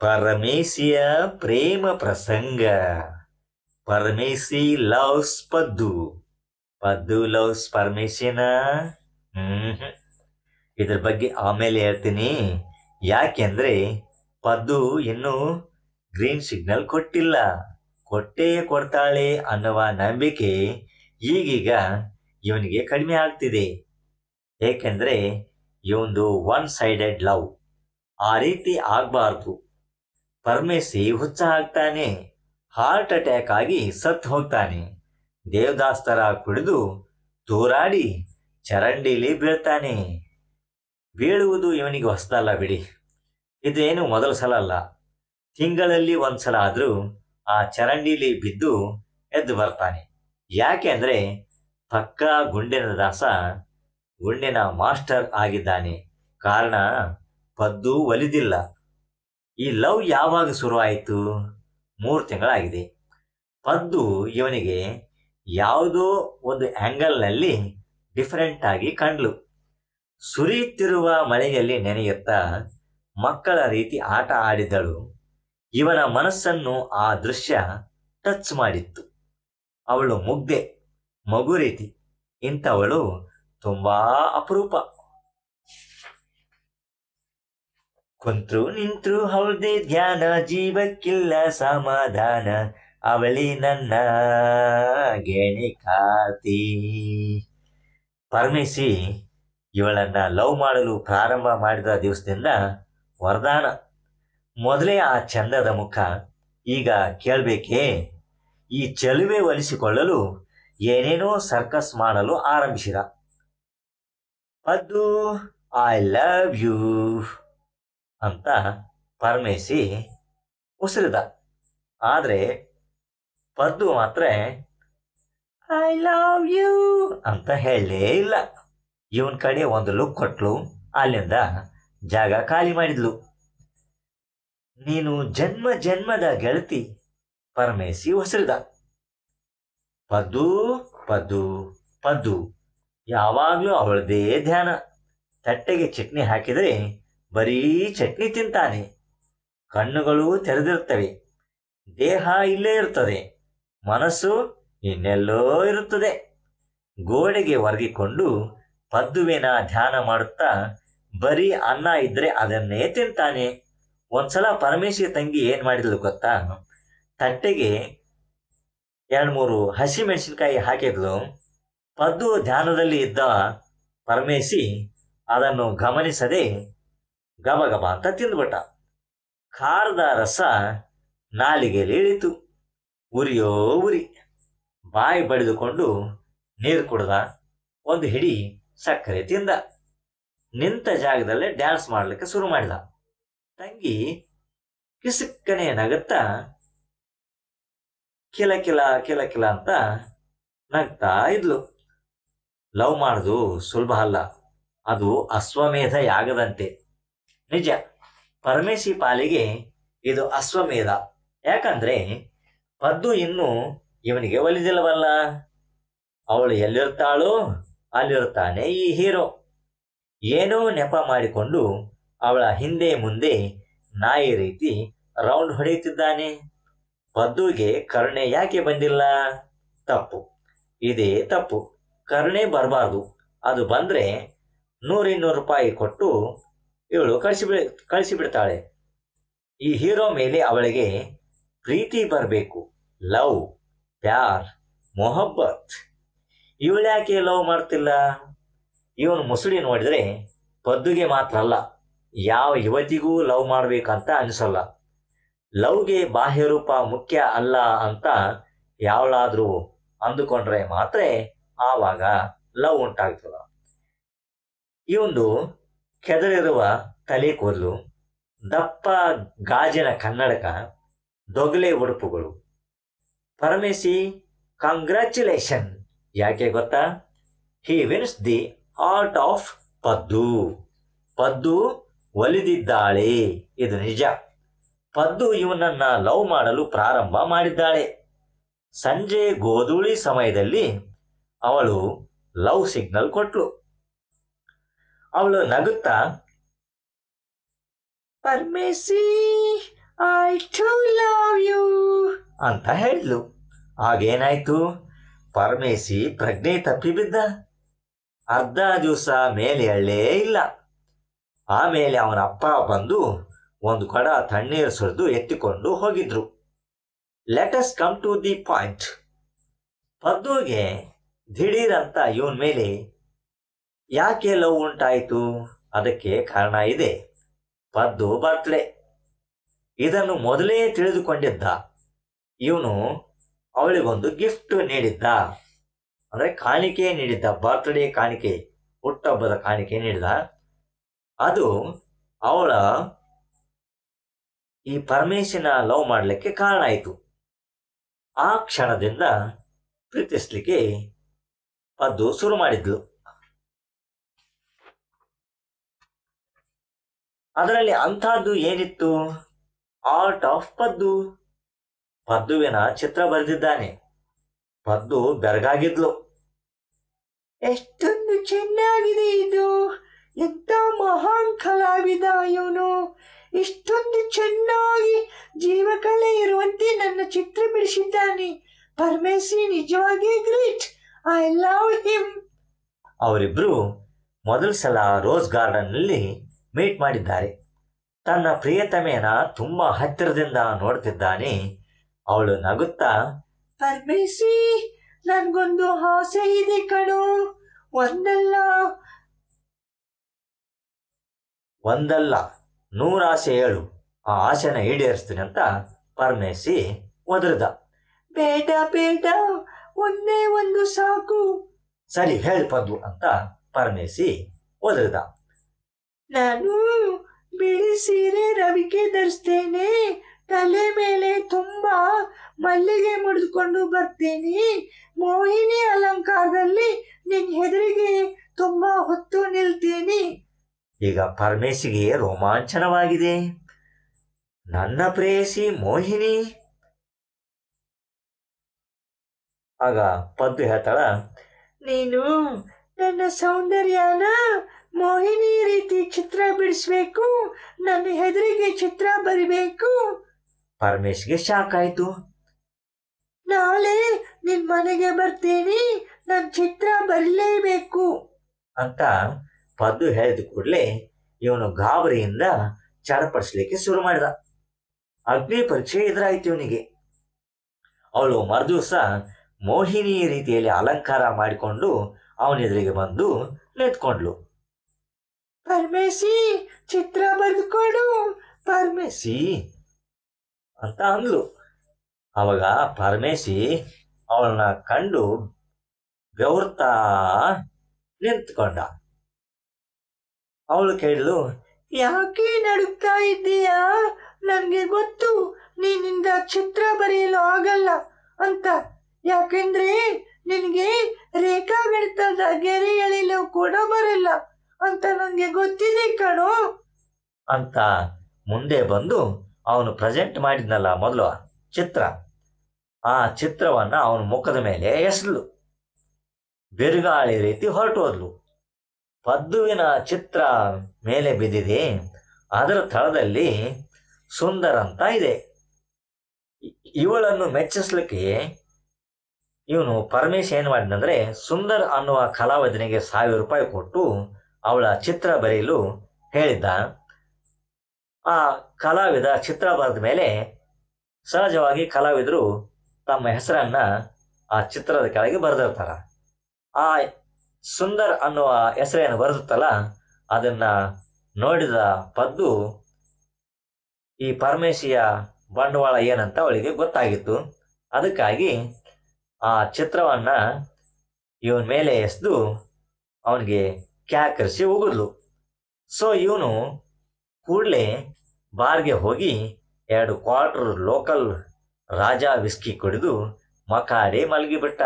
ಪರಮೇಶಿಯ ಪ್ರೇಮ ಪ್ರಸಂಗ. Parameshi loves Paddu. Paddu loves ಪರಮೇಶಿನ ಇದ್ರ ಬಗ್ಗೆ ಆಮೇಲೆ ಹೇಳ್ತೀನಿ. ಯಾಕೆಂದ್ರೆ ಪದ್ದು ಇನ್ನೂ ಗ್ರೀನ್ ಸಿಗ್ನಲ್ ಕೊಟ್ಟಿಲ್ಲ. ಕೊಟ್ಟೇ ಕೊಡ್ತಾಳೆ ಅನ್ನುವ ನಂಬಿಕೆ ಈಗೀಗ ಇವನಿಗೆ ಕಡಿಮೆ ಆಗ್ತಿದೆ. ಏಕೆಂದ್ರೆ ಇವಂದು ಒನ್ ಸೈಡೆಡ್ ಲವ್ ಆ ರೀತಿ ಆಗಬಾರ್ದು. ಪರಮೇಶಿ ಹುಚ್ಚ ಹಾಕ್ತಾನೆ ಹಾರ್ಟ್ ಅಟ್ಯಾಕ್ ಆಗಿ ಸತ್ತು ಹೋಗ್ತಾನೆ. ದೇವದಾಸ್ತರ ಕುಡಿದು ತೂರಾಡಿ ಚರಂಡಿಲಿ ಬೀಳ್ತಾನೆ. ಬೀಳುವುದು ಇವನಿಗೆ ಹೊಸದಲ್ಲ ಬಿಡಿ. ಇದೇನು ಮೊದಲ ಸಲ ಅಲ್ಲ. ತಿಂಗಳಲ್ಲಿ ಒಂದ್ಸಲ ಆದರೂ ಆ ಚರಂಡಿಲಿ ಬಿದ್ದು ಎದ್ದು ಬರ್ತಾನೆ. ಯಾಕೆಂದ್ರೆ ಪಕ್ಕಾ ಪಕ್ಕ ಗುಂಡಿನ ದಾಸ ಗುಂಡಿನ ಮಾಸ್ಟರ್ ಆಗಿದ್ದಾನೆ. ಕಾರಣ ಪದ್ದು ಒಲಿದಿಲ್ಲ. ಈ ಲವ್ ಯಾವಾಗ ಶುರುವಾಯಿತು? ಮೂರು ತಿಂಗಳಾಗಿದೆ. ಪದ್ದು ಇವನಿಗೆ ಯಾವುದೋ ಒಂದು ಆ್ಯಂಗಲ್ನಲ್ಲಿ ಡಿಫರೆಂಟ್ ಆಗಿ ಕಂಡ್ಲು. ಸುರಿಯುತ್ತಿರುವ ಮಳೆಯಲ್ಲಿ ನೆನೆಯುತ್ತಾ ಮಕ್ಕಳ ರೀತಿ ಆಟ ಆಡಿದಳು. ಇವನ ಮನಸ್ಸನ್ನು ಆ ದೃಶ್ಯ ಟಚ್ ಮಾಡಿತ್ತು. ಅವಳು ಮುಗ್ದೆ ಮಗು ರೀತಿ. ಇಂಥವಳು ತುಂಬ ಅಪರೂಪ. ಕುಂತ್ರು ನಿಂತ್ರು ಹೌದೇ ಧ್ಯಾನ, ಜೀವಕ್ಕಿಲ್ಲ ಸಮಾಧಾನ. ಅವಳಿ ನನ್ನ ಗೆಣಿಕಾತಿ ಪರಮೇಶಿ ಇವಳನ್ನ ಲವ್ ಮಾಡಲು ಪ್ರಾರಂಭ ಮಾಡಿದ ದಿವಸದಿಂದ ವರದಾನ. ಮೊದಲೇ ಆ ಚಂದದ ಮುಖ. ಈಗ ಕೇಳಬೇಕೇ? ಈ ಚಲುವೆ ಒಲಿಸಿಕೊಳ್ಳಲು ಏನೇನೋ ಸರ್ಕಸ್ ಮಾಡಲು ಆರಂಭಿಸಿದ. ಅದು ಐ ಲವ್ ಯು ಅಂತ ಪರಮೇಶಿ ಉಸಿರಿದ. ಆದರೆ ಪದ್ದು ಮಾತ್ರ ಐ ಲವ್ ಯು ಅಂತ ಹೇಳಲೇ ಇಲ್ಲ. ಇವನ ಕಡೆ ಒಂದು ಲುಕ್ ಕೊಟ್ಲು. ಅಲ್ಲಿಂದ ಜಾಗ ಖಾಲಿ ಮಾಡಿದ್ಲು. ನೀನು ಜನ್ಮ ಜನ್ಮದ ಗೆಳತಿ ಪರಮೇಶಿ ಉಸಿರಿದ. ಪದ್ದು ಪದ್ದು ಪದ್ದು ಯಾವಾಗಲೂ ಅವಳದೇ ಧ್ಯಾನ. ತಟ್ಟೆಗೆ ಚಟ್ನಿ ಹಾಕಿದರೆ ಬರೀ ಚಟ್ನಿ ತಿಂತಾನೆ. ಕಣ್ಣುಗಳು ತೆರೆದಿರುತ್ತವೆ. ದೇಹ ಇಲ್ಲೇ ಇರುತ್ತದೆ. ಮನಸ್ಸು ಇನ್ನೆಲ್ಲೋ ಇರುತ್ತದೆ. ಗೋಡೆಗೆ ಒರಗಿಕೊಂಡು ಪದ್ದುವಿನ ಧ್ಯಾನ ಮಾಡುತ್ತಾ ಬರೀ ಅನ್ನ ಇದ್ರೆ ಅದನ್ನೇ ತಿಂತಾನೆ. ಒಂದ್ಸಲ ಪರಮೇಶಿ ತಂಗಿ ಏನು ಮಾಡಿದ್ಲು ಗೊತ್ತಾ? ತಟ್ಟೆಗೆ ಎರಡು ಮೂರು ಹಸಿ ಮೆಣಸಿನಕಾಯಿ ಹಾಕಿದ್ಲು. ಪದ್ದು ಧ್ಯಾನದಲ್ಲಿ ಇದ್ದ ಪರಮೇಶಿ ಅದನ್ನು ಗಮನಿಸದೆ ಗಬ ಗಬ ಅಂತ ತಿಂದ್ಬಿಟ್ಟ. ಖಾರದ ರಸ ನಾಲಿಗೆಯಲ್ಲಿ ಇಳಿತು. ಉರಿಯೋ ಉರಿ. ಬಾಯಿ ಬಡಿದುಕೊಂಡು ನೀರು ಕುಡ್ದ ಒಂದು ಹಿಡಿ ಸಕ್ಕರೆ ತಿಂದ. ನಿಂತ ಜಾಗದಲ್ಲೇ ಡ್ಯಾನ್ಸ್ ಮಾಡಲಿಕ್ಕೆ ಶುರು ಮಾಡಿದ. ತಂಗಿ ಕಿಸುಕ್ಕನೆ ನಗುತ್ತಾ, ಕಿಲ ಕಿಲ ಕಿಲ ಕಿಲ ಅಂತ ನಗ್ತಾ ಇದ್ಲು. ಲವ್ ಮಾಡೋದು ಸುಲಭ ಅಲ್ಲ. ಅದು ಅಶ್ವಮೇಧ ಯಾಗದಂತೆ. ನಿಜ. ಪರಮೇಶಿ ಪಾಲಿಗೆ ಇದು ಅಶ್ವಮೇಧ. ಯಾಕಂದ್ರೆ ಪದ್ದು ಇನ್ನು ಇವನಿಗೆ ಒಲಿದಿಲ್ಲವಲ್ಲ. ಅವಳು ಎಲ್ಲಿರ್ತಾಳೋ ಅಲ್ಲಿರ್ತಾನೆ ಈ ಹೀರೋ. ಏನೋ ನೆಪ ಮಾಡಿಕೊಂಡು ಅವಳ ಹಿಂದೆ ಮುಂದೆ ನಾಯಿ ರೀತಿ ರೌಂಡ್ ಹೊಡೆಯುತ್ತಿದ್ದಾನೆ. ಪದ್ದುಗೆ ಕರುಣೆ ಯಾಕೆ ಬಂದಿಲ್ಲ? ತಪ್ಪು. ಇದೇ ತಪ್ಪು. ಕರುಣೆ ಬರಬಾರ್ದು. ಅದು ಬಂದ್ರೆ ನೂರಿನ್ನೂರು ರೂಪಾಯಿ ಕೊಟ್ಟು ಇವಳು ಕಳಿಸಿ ಕಳಿಸಿಬಿಡ್ತಾಳೆ. ಈ ಹೀರೋ ಮೇಲೆ ಅವಳಿಗೆ ಪ್ರೀತಿ ಬರಬೇಕು. ಲವ್, ಪ್ಯಾರ್, ಮೊಹಬ್ಬತ್. ಇವಳ್ಯಾಕೆ ಲವ್ ಮಾಡ್ತಿಲ್ಲ? ಇವನು ಮುಸುಳಿ ನೋಡಿದ್ರೆ ಪದ್ದುಗೆ ಮಾತ್ರ ಅಲ್ಲ, ಯಾವ ಯುವತಿಗೂ ಲವ್ ಮಾಡ್ಬೇಕಂತ ಅನಿಸಲ್ಲ. ಲವ್ಗೆ ಬಾಹ್ಯ ರೂಪ ಮುಖ್ಯ ಅಲ್ಲ ಅಂತ ಯಾವಳಾದರೂ ಅಂದುಕೊಂಡ್ರೆ ಮಾತ್ರ ಆವಾಗ ಲವ್ ಉಂಟಾಗ್ತದ. ಇವೊಂದು ಕೆದರಿರುವ ತಲೆ ಕೂದಲು, ದಪ್ಪ ಗಾಜಿನ ಕನ್ನಡಕ ದೊಗಲೆ ಉಡುಪುಗಳು. ಪರಮೇಶಿ ಕಂಗ್ರ್ಯಾಚುಲೇಷನ್ ಯಾಕೆ ಗೊತ್ತಾ? He wins the art of Paddu. Paddu ಒಲಿದಿದ್ದಾಳೆ, ಇದು ನಿಜ. ಪದ್ದು ಇವನನ್ನ ಲವ್ ಮಾಡಲು ಪ್ರಾರಂಭ ಮಾಡಿದ್ದಾಳೆ. ಸಂಜೆ ಗೋಧೂಳಿ ಸಮಯದಲ್ಲಿ ಅವಳು ಲವ್ ಸಿಗ್ನಲ್ ಕೊಟ್ಲು. ಅವಳು ನಗುತ್ತಾ? Parameshi I too love you ಅಂತ ಹೇಳಿದ್ಲು ಆಗೇನಾಯ್ತು ಪರಮೇಶಿ ಪ್ರಜ್ಞೆ ತಪ್ಪಿ ಬಿದ್ದ. ಅರ್ಧ ದಿವಸ ಮೇಲೆ ಎಳ್ಳೇ ಇಲ್ಲ. ಆಮೇಲೆ ಅವನ ಅಪ್ಪ ಬಂದು ಒಂದು ಕಡ ತಣ್ಣೀರು ಸುರಿದು ಎತ್ತಿಕೊಂಡು ಹೋಗಿದ್ರು. Let's come to the point ಪದ್ದುಗೆ ದಿಢೀರಂತ ಇವನ್ ಮೇಲೆ ಯಾಕೆ ಲವ್ ಉಂಟಾಯಿತು? ಅದಕ್ಕೆ ಕಾರಣ ಇದೆ. ಪದ್ದು ಬರ್ತ್ಡೇ ಇದನ್ನು ಮೊದಲೇ ತಿಳಿದುಕೊಂಡಿದ್ದ. ಇವನು ಅವಳಿಗೊಂದು ಗಿಫ್ಟ್ ನೀಡಿದ್ದ. ಅಂದರೆ ಕಾಣಿಕೆ ನೀಡಿದ್ದ. ಬರ್ತ್ಡೇ ಕಾಣಿಕೆ, ಹುಟ್ಟಹಬ್ಬದ ಕಾಣಿಕೆ ನೀಡಿದ ಅದು ಅವಳ ಈ ಪರಮೇಶನ ಲವ್ ಮಾಡಲಿಕ್ಕೆ ಕಾರಣ ಆಯಿತು. ಆ ಕ್ಷಣದಿಂದ ಪ್ರೀತಿಸ್ಲಿಕ್ಕೆ ಅದು ಶುರು ಮಾಡಿದ್ಲು. ಅದರಲ್ಲಿ ಅಂಥದ್ದು ಏನಿತ್ತು? Art of Paddu. ಪದ್ದುವಿನ ಚಿತ್ರ ಬರೆದಿದ್ದಾನೆ. ಪದ್ದು ಬೆರಗಾಗಿದ್ಲು. ಎಷ್ಟೊಂದು ಚೆನ್ನಾಗಿದೆ ಇದು. ಎಂತ ಮಹಾನ್ ಕಲಾವಿದ ಇವನು. ಇಷ್ಟೊಂದು ಚೆನ್ನಾಗಿ ಜೀವಕಲೆ ಇರುವಂತೆ ನನ್ನ ಚಿತ್ರ ಬಿಡಿಸಿದ್ದಾನೆ. ಪರಮೇಶಿ ನಿಜವಾಗಿ ಗ್ರೇಟ್. I love him. ಅವರಿಬ್ರು ಮೊದಲ ಸಲ ರೋಸ್ ಗಾರ್ಡನ್ನಲ್ಲಿ ಮೀಟ್ ಮಾಡಿದ್ದಾರೆ. ತನ್ನ ಪ್ರಿಯತಮೆಯನ ತುಂಬಾ ಹತ್ತಿರದಿಂದ ನೋಡ್ತಿದ್ದಾನೆ. ಅವಳು ನಗುತ್ತಾ ಪರಮೇಶಿ ನನ್ಗೊಂದು ಆಸೆ ಇದೆ ಕಣು. ಒಂದಲ್ಲ. ಒಂದಲ್ಲ ನೂರಾಸೆ ಹೇಳು ಆ ಆಸೆನ ಈಡೇರಿಸ್ತೀನಿ ಅಂತ ಪರಮೇಶಿ ಒದರಿದ. ಬೇಡ ಬೇಡ. ಒಂದೇ ಒಂದು ಸಾಕು. ಸರಿ ಹೇಳಿ ಪದ್ದು ಅಂತ ಪರಮೇಶಿ ಒದರಿದ. ನಾನು ಬಿಳಿ ಸೀರೆ ರವಿಕೆ ಧರಿಸ್ತೇನೆ. ತಲೆ ಮೇಲೆ ತುಂಬಾ ಮಲ್ಲಿಗೆ ಮುಡಿದುಕೊಂಡು ಬರ್ತೇನೆ. ಮೋಹಿನಿ ಅಲಂಕಾರದಲ್ಲಿ ನಿನ್ ಹೆದರಿಗೆ ತುಂಬಾ ಹೊತ್ತು ನಿಲ್ತೀನಿ. ಈಗ ಪರಮೇಶಿಗೆ ರೋಮಾಂಚನವಾಗಿದೆ. ನನ್ನ ಪ್ರೇಯಸಿ ಮೋಹಿನಿ. ಆಗ ಪದ್ದು ಹೇಳ್ತಾಳ ನೀನು ನನ್ನ ಸೌಂದರ್ಯನ ಮೋಹಿನಿ ರೀತಿ ಚಿತ್ರ ಬಿಡಿಸ್ಬೇಕು ನನ್ನ ಹೆದರಿಗೆ ಚಿತ್ರ ಬರಿಬೇಕು. ಪರಮೇಶ್ಗೆ ಶಾಕ್ ಆಯ್ತು ನಾಳೆ ನಿನ್ ಮನೆಗೆ ಬರ್ತೀನಿ ನನ್ ಚಿತ್ರ ಬರಲೇಬೇಕು. ಅಂತ ಪದ್ದು ಹೇಳಿದ ಕೂಡಲೇ ಇವನು ಗಾಬರಿಯಿಂದ ಚಡಪಡಿಸ್ಲಿಕ್ಕೆ ಶುರು ಮಾಡಿದ. ಅಗ್ನಿ ಪರೀಕ್ಷೆ ಎದುರಾಯ್ತು ಇವನಿಗೆ. ಅವಳು ಮರುದಿವಸ ಮೋಹಿನಿ ರೀತಿಯಲ್ಲಿ ಅಲಂಕಾರ ಮಾಡಿಕೊಂಡು ಅವನೆದುರಿಗೆ ಬಂದು ನಿಂತ್ಕೊಂಡ್ಲು ಪರಮೇಶಿ, ಚಿತ್ರ ಬರೆದುಕೊಡು. ಪರಮೇಶಿ. ಅಂತ ಅಂದ್ಲು. ಅವಾಗ ಪರಮೇಶಿ ಅವಳನ್ನ ಕಂಡು ಬೆವರ್ತಾ ನಿಂತ್ಕೊಂಡ. ಅವಳು ಕೇಳಲು ಯಾಕೆ ನಡುಕ್ತಾ ಇದ್ದೀಯಾ? ನನಗೆ ಗೊತ್ತು ನೀನಿಂದ ಚಿತ್ರ ಬರೆಯಲು ಆಗಲ್ಲ. ಅಂತ. ಯಾಕೆಂದ್ರೆ ನಿನಗೆ ರೇಖಾಗಣಿತದ ಗೆರೆ ಎಳೆಯಲು ಕೂಡ ಬರಲ್ಲ. ಅಂತ ನನಗೆ ಗೊತ್ತಿದೆ ಕಣೋ. ಅಂತ ಮುಂದೆ ಬಂದು ಅವನು ಪ್ರೆಸೆಂಟ್ ಮಾಡಿದ್ನಲ್ಲ ಮೊದಲು ಚಿತ್ರ. ಆ ಚಿತ್ರವನ್ನ ಅವನ ಮುಖದ ಮೇಲೆ ಎಸಲು ಬಿರುಗಾಳಿ ರೀತಿ ಹೊರಟೋದ್ಲು ಪದ್ದುವಿನ ಚಿತ್ರ ಮೇಲೆ ಬಿದ್ದಿದೆ. ಅದರ ತಳದಲ್ಲಿ ಸುಂದರ ಅಂತ ಇದೆ. ಇವಳನ್ನು ಮೆಚ್ಚಿಸ್ಲಿಕ್ಕೆ ಇವನು ಪರಮೇಶ್ ಏನು ಮಾಡಿದಂದ್ರೆ ಸುಂದರ್ ಅನ್ನುವ ಕಲಾವಿದನಿಗೆ ಸಾವಿರ ರೂಪಾಯಿ ಕೊಟ್ಟು ಅವಳ ಚಿತ್ರ ಬರೆಯಲು ಹೇಳಿದ್ದ. ಆ ಕಲಾವಿದ ಚಿತ್ರ ಬರೆದ ಮೇಲೆ ಸಹಜವಾಗಿ ಕಲಾವಿದರು ತಮ್ಮ ಹೆಸರನ್ನ ಆ ಚಿತ್ರದ ಕೆಳಗೆ ಬರೆದಿರ್ತಾರ. ಆ ಸುಂದರ್ ಅನ್ನುವ ಹೆಸರೇನು ಬರೆದಿತ್ತಲ್ಲ, ಅದನ್ನ ನೋಡಿದ ಪದ್ದು ಈ ಪರಮೇಶಿಯ ಬಂಡವಾಳ ಏನಂತ ಅವಳಿಗೆ ಗೊತ್ತಾಗಿತ್ತು. ಅದಕ್ಕಾಗಿ ಆ ಚಿತ್ರವನ್ನ ಇವನ ಮೇಲೆ ಎಸೆದು ಅವನಿಗೆ ಕ್ಯಾಕರಿಸಿ ಉಗಿದ್ಲು ಸೊ ಇವನು ಕೂಡಲೇ ಬಾರ್ಗೆ ಹೋಗಿ ಎರಡು ಕ್ವಾರ್ಟರ್ ಲೋಕಲ್ ರಾಜಾ ವಿಸ್ಕಿ ಕುಡಿದು ಮಕಾಡಿ ಮಲಗಿಬಿಟ್ಟ.